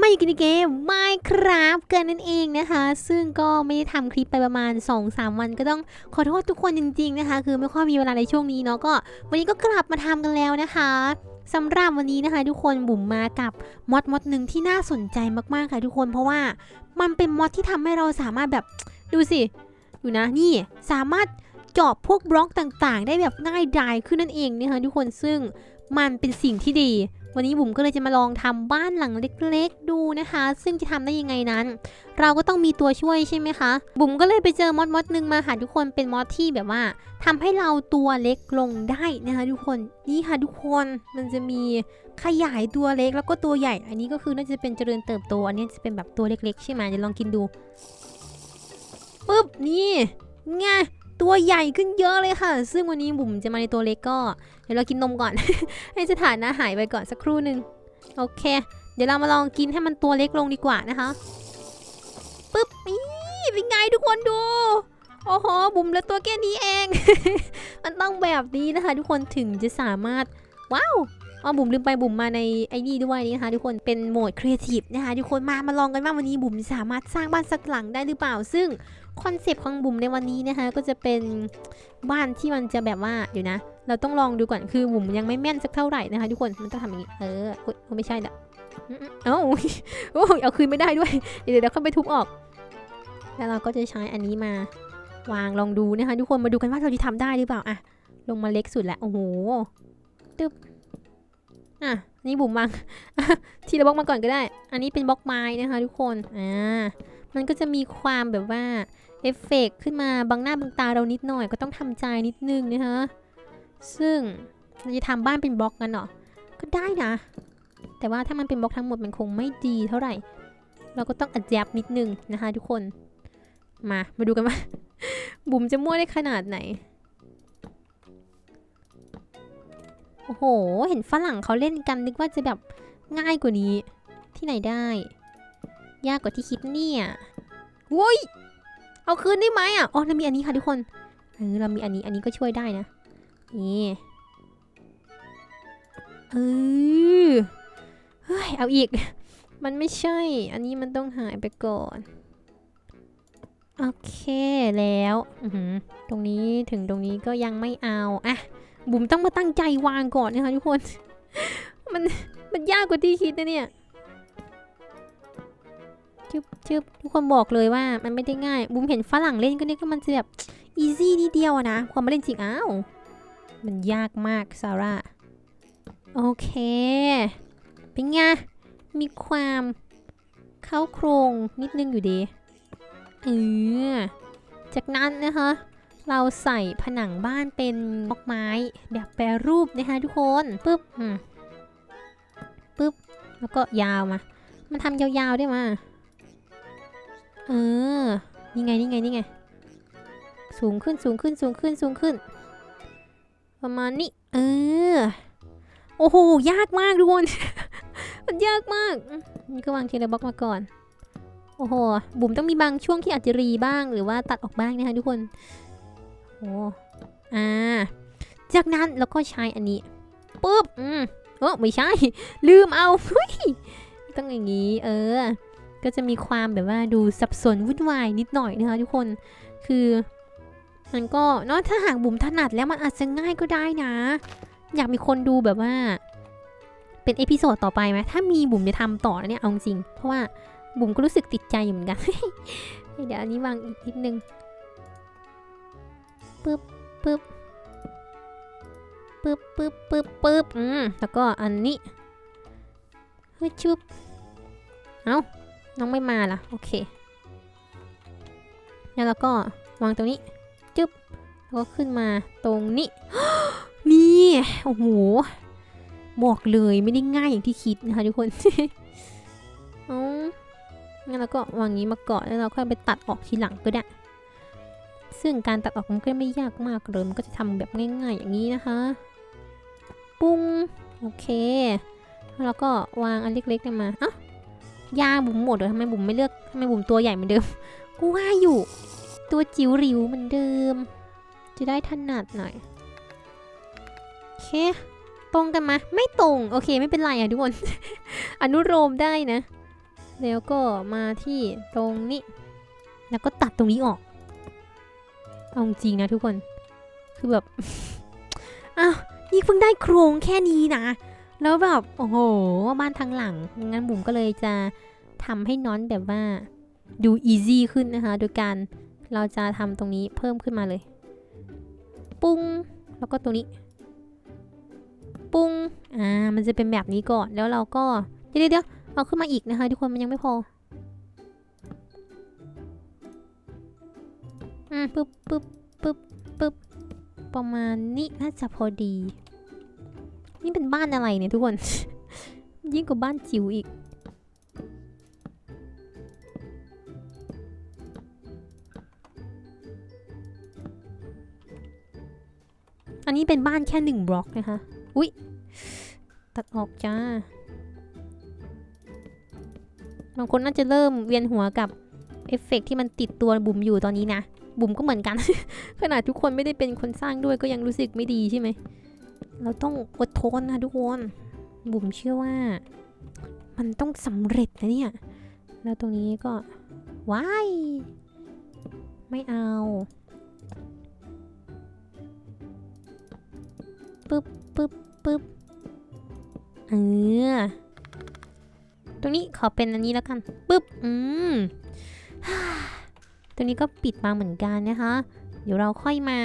ไม่กินเกม Minecraft กันนั่นเองนะคะ ซึ่งก็ไม่ได้ทำคลิปไปประมาณ 2-3 วันก็ต้องขอโทษทุกคนจริงๆนะคะ คือไม่ค่อยมีเวลาในช่วงนี้เนาะก็ วันนี้ก็กลับมาทำกันแล้วนะคะสำหรับวันนี้นะคะ ทุกคนบุ๋มมากับมอดมอดหนึ่งที่น่าสนใจมากๆค่ะทุกคนเพราะว่ามันเป็นมอดที่ทำให้เราสามารถแบบดูสิดูนะนี่สามารถเจาะพวกบล็อกต่างๆ ได้แบบง่ายดายขึ้นนั่นเองนะคะทุกคนซึ่งมันเป็นสิ่งที่ดี วันนี้บุ๋มก็เลยจะมาลองทำบ้านหลังเล็กๆ ดูนะคะ ซึ่งจะทำได้ยังไงนั้น เราก็ต้องมีตัวช่วยใช่ไหมคะ บุ๋มก็เลยไปเจอมอดมอดหนึ่งมาค่ะทุกคนเป็นมอดที่แบบว่าทำให้เราตัวเล็กลงได้นะคะทุกคนนี่ค่ะทุกคนมันจะมีขยายตัวเล็กแล้วก็ตัวใหญ่ อันนี้ก็คือน่าจะเป็นเจริญเติบโต อันนี้จะเป็นแบบตัวเล็กๆ ใช่ไหมเดี๋ยวลองกินดูปุ๊บนี่ไง ตัวใหญ่ขึ้นเยอะเลยค่ะ ซึ่งวันนี้บุ๋มจะมาในตัวเล็กก็ เดี๋ยวเรากินนมก่อน ให้สถานะหายไปก่อนสักครู่หนึ่งโอเค เดี๋ยวเรามาลองกินให้มันตัวเล็กลงดีกว่านะคะปุ๊บนี่เป็นไงทุกคนดู โอ้โห บุ๋มเหลือตัวแค่นี้เอง มันต้องแบบนี้นะคะ ทุกคนถึงจะสามารถ ว้าว อ๋อบุ๋มลืมไปบุ๋มมาในไอ้นี่ด้วยนี่นะคะทุกคนเป็นโหมดครีเอทีฟนะคะทุกคนมามาลองกันว่าวันนี้บุ๋มสามารถสร้างบ้านสักหลังได้หรือเปล่า ซึ่งคอนเซปต์ของบุ๋มในวันนี้นะคะก็จะเป็นบ้านที่มันจะแบบว่าเดี๋ยวนะ เราต้องลองดูก่อนคือบุ๋มยังไม่แม่นสักเท่าไหร่นะคะทุกคนมันต้องทำอย่างนี้เอออุ๊ยไม่ใช่ละเอ้าโอ้ยเอาคืนไม่ได้ด้วย เดี๋ยวเดี๋ยวเข้าไปทุบออก แล้วเราก็จะใช้อันนี้มาวางลองดูนะคะทุกคนมาดูกันว่าเราจะทำได้หรือเปล่าอะลงมาเล็กสุดแล้วโอ้โหตึ๊บ อะนี่บุ๋มวาง ทีละบล็อกมาก่อนก็ได้ อันนี้เป็นบล็อกไม้นะคะทุกคน อ่า มันก็จะมีความแบบว่าเอฟเฟกต์ขึ้นมาบังหน้าบังตาเรานิดหน่อยก็ต้องทำใจนิดนึงนะคะ ซึ่งเราจะทำบ้านเป็นบล็อกกันเหรอก็ได้นะ แต่ว่าถ้ามันเป็นบล็อกทั้งหมดมันคงไม่ดีเท่าไหร่ เราก็ต้องอัดแยบนิดนึงนะคะ ทุกคน มา มาดูกันว่า บุ๋มจะมั่วได้ขนาดไหน โอ้โห เห็นฝรั่งเขาเล่นกันนึกว่าจะแบบง่ายกว่านี้ ที่ไหนได้ ยากกว่าที่คิดเนี่ยโว้ยเอาคืนได้ไหมอะ อ๋อ เรามีอันนี้ค่ะทุกคนเออเรามีอันนี้ อันนี้ก็ช่วยได้นะ นี่เออเฮ้ย เอาอีก มันไม่ใช่ อันนี้มันต้องหายไปก่อน โอเคแล้ว ตรงนี้ถึงตรงนี้ก็ยังไม่เอาอะ บุ๋มต้องมาตั้งใจวางก่อนนะคะทุกคน มันมันยากกว่าที่คิดนะเนี่ยจึบจึบทุกคนบอกเลยว่ามันไม่ได้ง่าย บุ๋มเห็นฝรั่งเล่นก็นึกว่ามันจะแบบอีซี่นิดเดียวอะนะความมาเล่นจริงอ้าวมันยากมากซาร่าโอเค เป็นไง มีความเข้าโครงนิดนึงอยู่ดีเออจากนั้นนะคะ เราใส่ผนังบ้านเป็นบล็อกไม้แบบแปรรูปนะคะทุกคนปึ๊บอืมปึ๊บแล้วก็ยาวมา มันทำยาวๆได้มาเออนี่ไงนี่ไงนี่ไง สูงขึ้นสูงขึ้นสูงขึ้นสูงขึ้น ประมาณนี้ เออ โอ้โห ยากมากทุกคน มันยากมาก นี่ก็วางเทเลบล็อกมาก่อน โอ้โห บุ๋มต้องมีบางช่วงที่อาจจะรีบ้างหรือว่าตัดออกบ้างนะคะทุกคน โอ้อ่า จากนั้นเราก็ใช้อันนี้ปุ๊บอืมโอ้ไม่ใช่ ลืมเอาเฮ้ยต้องอย่างนี้ เออ ก็จะมีความแบบว่าดูสับสนวุ่นวายนิดหน่อยนะคะทุกคนคือมันก็เนาะถ้าหากบุ๋มถนัดแล้วมันอาจจะง่ายก็ได้นะ อยากมีคนดูแบบว่า เป็นเอพิโซดต่อไปไหมถ้ามีบุ๋มจะทำต่อนะเนี่ยเอาจริง เพราะว่าบุ๋มก็รู้สึกติดใจอยู่เหมือนกัน เดี๋ยวอันนี้วางอีกนิดนึง ปึ๊บปึ๊บปึ๊บปึ๊บปึ๊บปึ๊บอืมแล้วก็อันนี้ฮ้ยชุบเอาน้องไม่มาล่ะ โอเค แล้วเราก็วางตรงนี้ จึ๊บ แล้วก็ขึ้นมาตรงนี้ นี่ โอ้โห บอกเลยไม่ได้ง่ายอย่างที่คิดนะคะทุกคนเอางั้นเราก็วางงี้มาก่อนแล้วเราค่อยไปตัดออกทีหลังก็ได้ ซึ่งการตัดออกมันก็ไม่ยากมากเลยมันก็จะทำแบบง่ายๆอย่างนี้นะคะ ปุ้งโอเค แล้วก็วางอันเล็กๆเนี่ยมาเอ้ายาบุ๋มหมดเหรอทำไมบุ๋มไม่เลือกทำไมบุ๋มตัวใหญ่เหมือนเดิมกูว่าอยู่ ตัวจิ๋วริวเหมือนเดิม จะได้ถนัดหน่อยโอเคตรงกันมาไม่ตรงโอเคไม่เป็นไรอะทุกคน อนุโลมได้นะ แล้วก็มาที่ตรงนี้ แล้วก็ตัดตรงนี้ออก เอาจริงนะทุกคน คือแบบ อ้าว นี่เพิ่งได้โครงแค่นี้นะ แล้วแบบ โอ้โห บ้านทางหลัง งั้นบุ๋มก็เลยจะทำให้น้อนแบบว่าดูอีซี่ขึ้นนะคะ โดยการเราจะทำตรงนี้เพิ่มขึ้นมาเลย ปุ้ง แล้วก็ตรงนี้ ปุ้ง อ่า มันจะเป็นแบบนี้ก่อน แล้วเราก็ เดี๋ยวเดี๋ยวเอาขึ้นมาอีกนะคะ ทุกคน มันยังไม่พอ อืมปึ๊บปึ๊บปึ๊บปึ๊บประมาณนี้น่าจะพอดี นี่เป็นบ้านอะไรเนี่ยทุกคน ยิ่งกว่าบ้านจิ๋วอีก อันนี้เป็นบ้านแค่หนึ่งบล็อกนะคะ อุ๊ย ตัดออกจ้า บางคนน่าจะเริ่มเวียนหัวกับเอฟเฟกต์ที่มันติดตัวบุ๋มอยู่ตอนนี้นะ บุ๋มก็เหมือนกัน ขนาดทุกคนไม่ได้เป็นคนสร้างด้วยก็ยังรู้สึกไม่ดีใช่ไหม เราต้องอดทนนะทุกคน บุ๋มเชื่อว่า มันต้องสำเร็จนะเนี่ย แล้วตรงนี้ก็ว้ายไม่เอาปึ๊บปึ๊บปึ๊บเออตรงนี้ขอเป็นอันนี้แล้วกันปึ๊บ อืม ตรงนี้ก็ปิดมาเหมือนกันนะคะ เดี๋ยวเราค่อยมา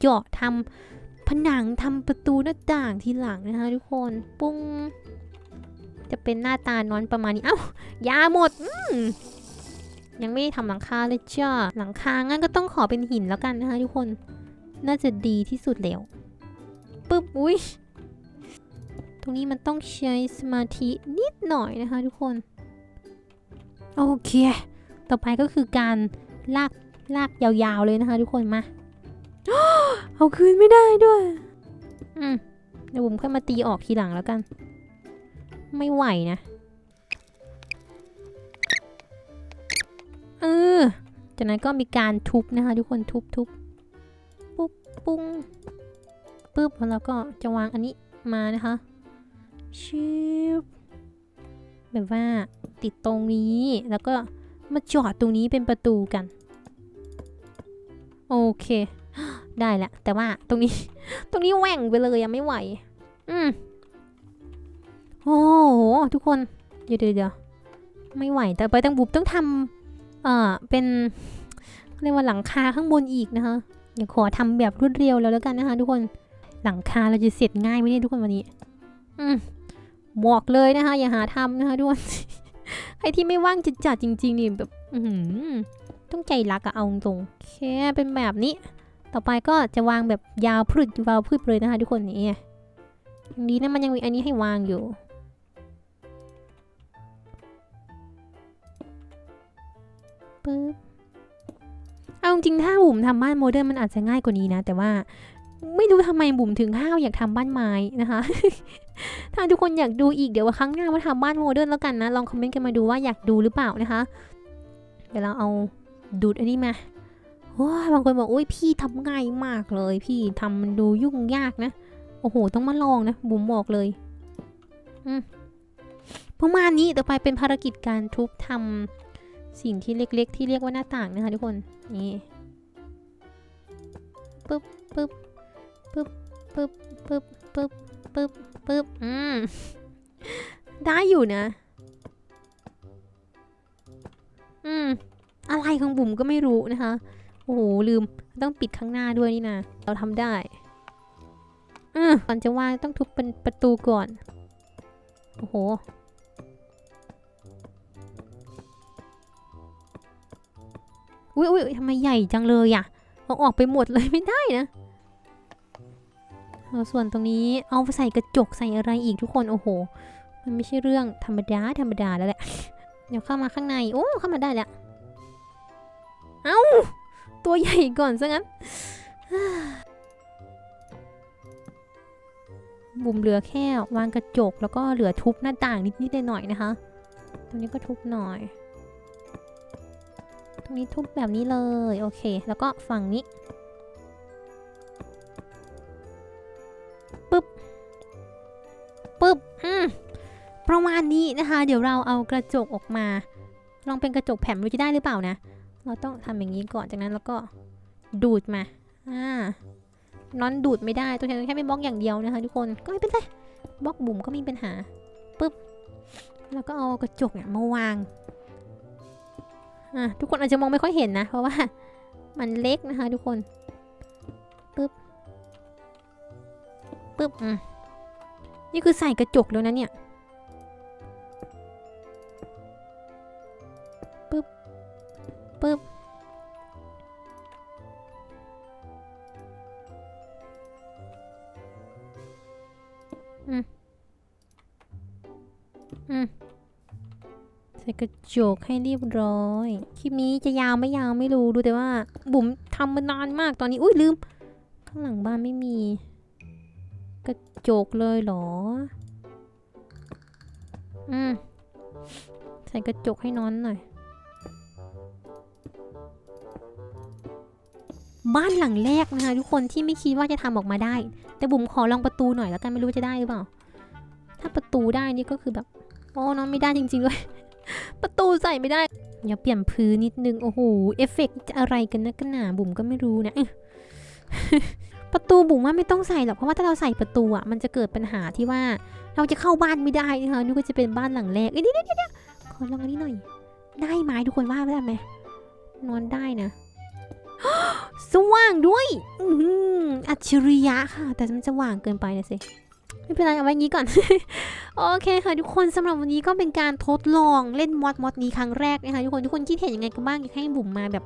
เจาะทำผนังทำประตูหน้าต่างทีหลังนะคะทุกคนปุ้งจะเป็นหน้าตานอนประมาณนี้ เอ้ายาหมดอืยังไม่ทำหลังคาเลยจ้าหลังคางั้นก็ต้องขอเป็นหินแล้วกันนะคะทุกคน น่าจะดีที่สุดแล้วปึ๊บอุ้ยตรงนี้มันต้องใช้สมาธินิดหน่อยนะคะทุกคน โอเค ต่อไปก็คือการ ลากลากยาวๆเลยนะคะ ทุกคนมาเอาคืนไม่ได้ด้วย อืมเดี๋ยวผมค่อยมาตีออกทีหลังแล้วกัน ไม่ไหวนะเออจากนั้นก็มีการทุบนะคะ ทุกคนทุบทุบปุ๊บปุ้งปุ๊บแล้วก็จะวางอันนี้มานะคะชิบแบบว่าติดตรงนี้แล้วก็ มาจอดตรงนี้เป็นประตูกัน โอเค ได้แหละ แต่ว่าตรงนี้ ตรงนี้แหว่งไปเลยยังไม่ไหว อืมโอ้โห ทุกคนเดี๋ยวเดี๋ยวเดี๋ยวไม่ไหว แต่ไปตั้งบุบต้องทำเอ่อ เป็นเรียกว่าหลังคาข้างบนอีกนะคะเดี๋ยวขอทำแบบรวดเร็วแล้วแล้วกันนะคะทุกคน หลังคาเราจะเสร็จง่ายไหมเนี่ยทุกคนวันนี้ อืมบอกเลยนะคะ อย่าหาทำนะคะทุกคน ใครที่ไม่ว่างจะจัดจริง ๆ นี่แบบต้องใจรักอะเอาตรงๆโอเป็นแบบนี้ ต่อไปก็จะวางแบบยาวพืดยาวพืดเลยนะคะทุกคนนี่อย่างนี้นะมันยังมีอันนี้ให้วางอยู่ปึ๊บเอาจริงถ้าบุ๋มทำบ้านโมเดิร์นมันอาจจะง่ายกว่านี้นะ แต่ว่าไม่รู้ทำไมบุ๋มถึงห้าวอยากทำบ้านไม้นะคะ ถ้าทุกคนอยากดูอีกเดี๋ยวครั้งหน้ามาทำบ้านโมเดิร์นแล้วกันนะ ลองคอมเมนต์กันมาดูว่าอยากดูหรือเปล่านะคะ เดี๋ยวเราเอาดูดอันนี้มาโอ้ยบางคนบอกโอ้ยพี่ทำง่ายมากเลย พี่ทำมันดูยุ่งยากนะ โอ้โห ต้องมาลองนะบุ๋มบอกเลย อืมประมาณนี้ต่อไปเป็นภารกิจการทุบทำสิ่งที่เล็กๆ ที่เรียกว่าหน้าต่างนะคะทุกคน นี่ปึ๊บปึ๊บปึ๊บปึ๊บปึ๊บปึ๊บปึ๊บ ปึ๊บ อืม ได้อยู่นะ อืม อะไรของบุ๋มก็ไม่รู้นะคะ โอ้โห ลืม ต้องปิดข้างหน้าด้วยนี่นะ เราทำได้ อืมก่อนจะวางต้องทุบเป็นประตูก่อน โอ้โห อุ้ยอุ้ยทำไมใหญ่จังเลยอะเอาออกไปหมดเลยไม่ได้นะ ส่วนตรงนี้เอาไปใส่กระจกใส่อะไรอีกทุกคนโอ้โห มันไม่ใช่เรื่องธรรมดาธรรมดาแล้วแหละ เดี๋ยวเข้ามาข้างใน โอ้เข้ามาได้แล้ว เอาตัวใหญ่ก่อนซะงั้น บุ่มเหลือแค่วางกระจกแล้วก็เหลือทุบหน้าต่างนิดๆหน่อยๆนะคะ ตรงนี้ก็ทุบหน่อย ตรงนี้ทุบแบบนี้เลย โอเค แล้วก็ฝั่งนี้ ประมาณนี้นะคะ เดี๋ยวเราเอากระจกออกมา ลองเป็นกระจกแผ่นดูจะได้หรือเปล่านะ เราต้องทำอย่างนี้ก่อนจากนั้นแล้วก็ดูดมาอ่านอนดูดไม่ได้ตัวแทนแค่เป็นบล็อกอย่างเดียวนะคะทุกคนก็ไม่เป็นไรบล็อกบุ๋มก็มีปัญหาปึ๊บแล้วก็เอากระจกเนี่ยมาวางอะทุกคนอาจจะมองไม่ค่อยเห็นนะ เพราะว่ามันเล็กนะคะ ทุกคนปึ๊บปึ๊บอืมนี่คือใส่กระจกแล้วนะเนี่ย อืมอืมใส่กระจกให้เรียบร้อย คลิปนี้จะยาวไม่ยาวไม่รู้ดูแต่ว่า บุ๋มทำมานานมากตอนนี้ อุ้ยลืม ข้างหลังบ้านไม่มี กระจกเลยเหรอ อืม ใส่กระจกให้นอนหน่อย บ้านหลังแรกนะคะทุกคนที่ไม่คิดว่าจะทำออกมาได้ แต่บุ๋มขอลองประตูหน่อยแล้วกันไม่รู้จะได้หรือเปล่า ถ้าประตูได้นี่ก็คือแบบโอ้น้องไม่ได้จริงๆเลยประตูใส่ไม่ได้อย่าเปลี่ยนพื้นนิดนึงโอ้โหเอฟเฟกต์จะอะไรกันนะกันหนาบุ๋มก็ไม่รู้นะประตูบุ๋มว่าไม่ต้องใส่หรอกเพราะว่าถ้าเราใส่ประตูอะมันจะเกิดปัญหาที่ว่าเราจะเข้าบ้านไม่ได้นะคะนี่ก็จะเป็นบ้านหลังแรกเอ้ยเดี๋ยวเดี๋ยวขอลองอันนี้หน่อย ได้ไหมทุกคนว่าได้ไหมนอนได้นะ สว่างด้วยอื้อหืออัจฉริยะค่ะ แต่มันจะว่างเกินไปนะสิไม่เป็นไรเอาไว้งี้ก่อน โอเคค่ะทุกคนสำหรับวันนี้ก็เป็นการทดลองเล่นมอดมอดนี้ครั้งแรกนะคะทุกคนทุกคนคิดเห็นยังไงกันบ้างอยากให้บุ๋มมาแบบ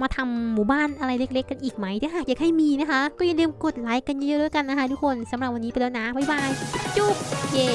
มาทำหมู่บ้านอะไรเล็ก ๆ กันอีกไหมถ้าหากอยากให้มีนะคะ ก็อย่าลืมกดไลค์กันเยอะๆด้วยกันนะคะทุกคนสำหรับวันนี้ไปแล้วนะบ๊ายบายจุ๊บเย้